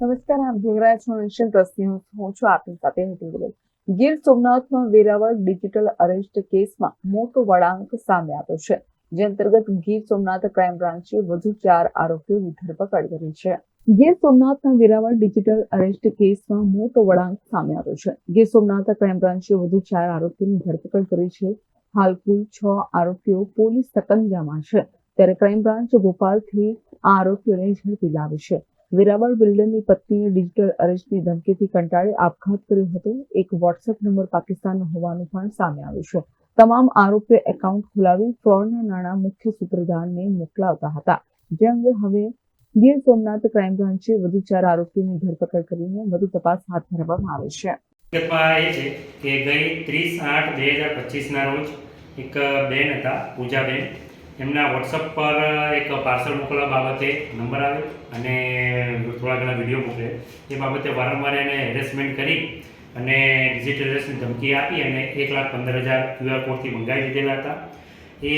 નમસ્કાર, આપ રહ્યા છો નેશન પ્લસ હું છું આપની સાથે હેતુ ગીર સોમનાથમાં વેરાવળ ડિજિટલ અરેસ્ટ કેસમાં મોટો વળાંક સામે આવ્યો છે, જે અંતર્ગત ગીર સોમનાથ ક્રાઇમ બ્રાન્ચે વધુ ચાર આરોપીઓની ધરપકડ કરી છે. ગીર સોમનાથના વેરાવળ ડિજિટલ અરેસ્ટ કેસમાં મોટો વળાંક સામે આવ્યો છે. ગીર સોમનાથ ક્રાઇમ બ્રાન્ચે વધુ ચાર આરોપીઓની ધરપકડ કરી છે. હાલ કુલ છ આરોપીઓ પોલીસ સકંજામાં છે. ત્યારે ક્રાઇમ બ્રાન્ચ ભોપાલથી આ આરોપીઓને ઝડપી લાવી છે. વેરાવળ બિલ્ડરની પત્નીએ ડિજિટલ અરેસ્ટની ધમકીથી કંટાળી આપઘાત કર્યો હતો. એક વોટ્સએપ નંબર પાકિસ્તાનનો હોવાનું પણ સામે આવ્યું છે. તમામ આરોપીઓ એકાઉન્ટ ખોલાવી ફ્રોડના નાણાં મુખ્ય સૂત્રધારને મોકલાવતા હતા. જે અંગે હવે ગીર સોમનાથ ક્રાઇમ બ્રાન્ચે વધુ ચાર આરોપીઓની ધરપકડ કરીને વધુ તપાસ હાથ ધરવામાં આવે છે. એક બેન હતા, પૂજાબેન. એમના વોટ્સઅપ પર એક પાર્સલ મોકલવા બાબતે નંબર આવે અને થોડા ઘણા વીડિયો મોકલે એ બાબતે વારંવાર એને હેરેસમેન્ટ કરી અને ડિજિટલ એરેસ્ટની ધમકી આપી અને એક લાખ પંદર હજાર ક્યુઆર કોડથી મંગાવી દીધેલા હતા. એ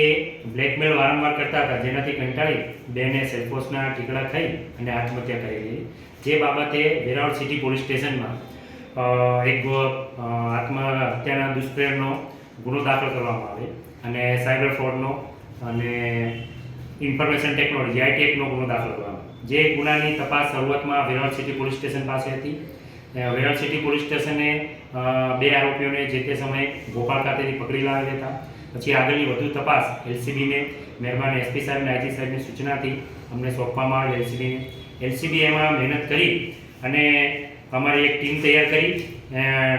બ્લેકમેલ વારંવાર કરતા હતા, જેનાથી કંટાળી બેને સેલ્ફોસના ટીકડા ખાઈ અને આત્મહત્યા કરી લીધી. જે બાબતે વેરાવળ સિટી પોલીસ સ્ટેશનમાં એક આત્મહત્યાના દુષ્પ્રેરનો ગુનો દાખલ કરવામાં આવે અને સાયબર ફ્રોડનો અને ઇન્ફોર્મેશન ટેકનોલોજી આઈટી એક્ટનો ગુનો દાખલ કરવામાં જે ગુનાની તપાસ શરૂઆતમાં વેરાવળ સિટી પોલીસ સ્ટેશન પાસે હતી. વેરાવળ સિટી પોલીસ સ્ટેશને બે આરોપીઓને જે તે સમયે ભોપાલ ખાતેથી પકડી લાવેલા હતા પછી આગળની વધુ તપાસ એલસીબીને, મહેરબાન એસપી સાહેબને આઈજી સાહેબની સૂચનાથી અમને સોંપવામાં આવી એલસીબીને. એલસીબી એમાં મહેનત કરી અને અમારી એક ટીમ તૈયાર કરી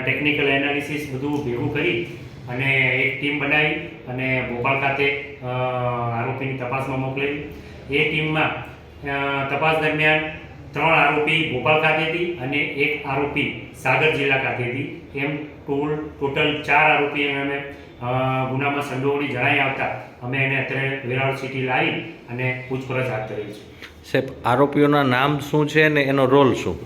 ટેકનિકલ એનાલિસિસ બધું ભેગું કરી અને એક ટીમ બનાવી અને ભોપાલ ખાતે આરોપીની તપાસમાં મોકલેલી. એ ટીમમાં તપાસ દરમિયાન ત્રણ આરોપી ભોપાલ ખાતેથી અને એક આરોપી સાગર જિલ્લા ખાતેથી એમ ટોલ, ટોટલ ચાર આરોપી અમે ગુનામાં સંડોવણી જણાઈ આવતા અમે એને અત્યારે વેરાવળ સિટી લાવી અને પૂછપરછ હાથ ધરી છે. સાહેબ, આરોપીઓના નામ શું છે અને એનો રોલ શું?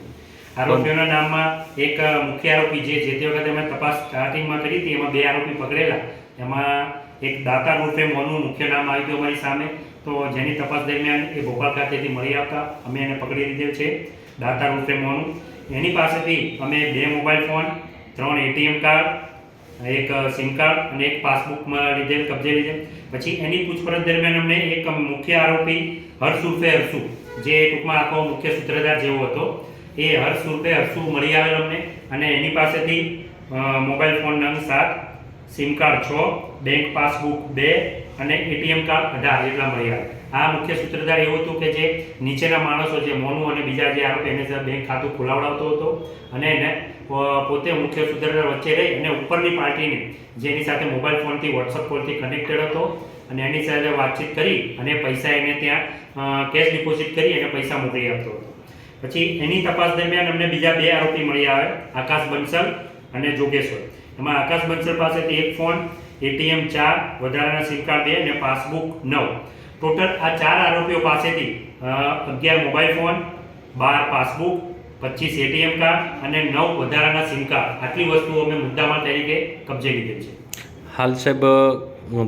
આરોપીઓના નામમાં એક મુખ્ય આરોપી જે જે તે વખતે અમે તપાસ સ્ટાર્ટિંગમાં કરી હતી, એમાં બે આરોપી પકડેલા. એમાં એક દાતા રૂપે મોનું, મુખ્ય નામ આવ્યું હતું અમારી સામે. તો જેની તપાસ દરમિયાન એ ભોપાલ ખાતેથી મળી આવતા. અમે એને પકડી લીધેલ છે, દાતા રૂપે મોનું. એની પાસેથી અમે બે મોબાઈલ ફોન, ત્રણ એટીએમ કાર્ડ, એક સિમ કાર્ડ અને એક પાસબુકમાં લીધેલ, કબજે લીધેલ. પછી એની પૂછપરછ દરમિયાન અમને એક મુખ્ય આરોપી હર્ષ ઉર્ફે હર્ષુ, જે ટૂંકમાં આખો મુખ્ય સૂત્રધાર જેવો હતો એ હર્ષ રૂપે હર્ષુ મળી આવેલ અમને. અને એની પાસેથી મોબાઈલ ફોન નંગ સાત, સિમ કાર્ડ છ, બેંક પાસબુક બે અને એટીએમ કાર્ડ અઢાર એટલા મળી આવે આ મુખ્ય સૂત્રધાર એવું હતું કે જે નીચેના માણસો જે મોનુ અને બીજા જે આરોપી એને બેંક ખાતું ખોલાવડાવતો હતો અને એને પોતે મુખ્ય સૂત્રધાર વચ્ચે રહી અને ઉપરની પાર્ટીને, જેની સાથે મોબાઈલ ફોનથી વોટ્સઅપ કોલથી કનેક્ટેડ હતો અને એની સાથે વાતચીત કરી અને પૈસા એને ત્યાં કેશ ડિપોઝિટ કરી અને પૈસા મોકલી આપતો હતો. પછી એની તપાસ દરમિયાન અમને બીજા બે આરોપી મળી આવે, આકાશ બંસલ અને જોગેશ્વર. એમાં આકાશ બંસલ પાસેથી એક ફોન, એટીએમ ચાર, વધારાના સિમ કાર્ડ બે અને પાસબુક નવ. ટોટલ આ ચાર આરોપીઓ પાસેથી અગિયાર મોબાઈલ ફોન, બાર પાસબુક, પચીસ એટીએમ કાર્ડ અને નવ વધારાના સિમ કાર્ડ. આટલી વસ્તુઓ અમે મુદ્દામાલ તરીકે કબજે લીધેલ છે. હાલ સાહેબ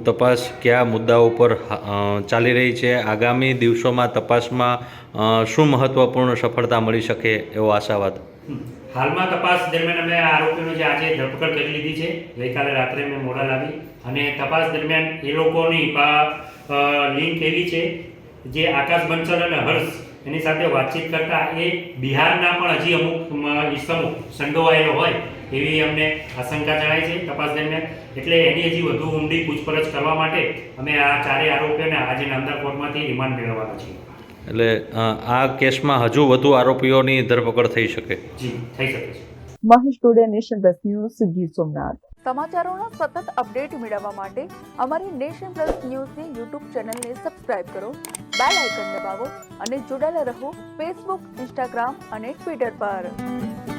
તપાસ કયા મુદ્દાઓ પર ચાલી રહી છે? આગામી દિવસોમાં તપાસમાં શું મહત્વપૂર્ણ સફળતા મળી શકે એવો આશાવાદ? હાલમાં તપાસ દરમિયાન અમે આરોપીનો જે આજે ધરપકડ કરી લીધી છે ગઈકાલે રાત્રે મેં મોડા લાવી અને તપાસ દરમિયાન એ લોકોની લિંક એવી છે જે આકાશ બંસલ અને હર્ષ એની સાથે વાતચીત કરતા એ બિહારના પણ હજી અમુક મ, ઈસમો સંડોવાયેલો હોય એવી અમને આશંકા જણાય છે તપાસ દરમિયાન. એટલે એની હજી વધુ ઊંડી પૂછપરછ કરવા માટે અમે આ ચારેય આરોપીઓને આજે નામદાર કોર્ટમાંથી રિમાન્ડ મેળવવાના છીએ. એટલે આ કેસમાં હજુ વધુ આરોપીઓની ધરપકડ થઈ શકે? જી થઈ શકે છે. Mahesh today nation plus news Gir Somnath. સમાચારોના સતત અપડેટ મેળવવા માટે અમારી નેશન પ્લસ ન્યૂઝની યુટ્યુબ ચેનલને સબસ્ક્રાઇબ કરો બેલ આઇકન દબાવો અને જોડાયેલા રહો ફેસબુક ઇન્સ્ટાગ્રામ અને ટ્વિટર પર.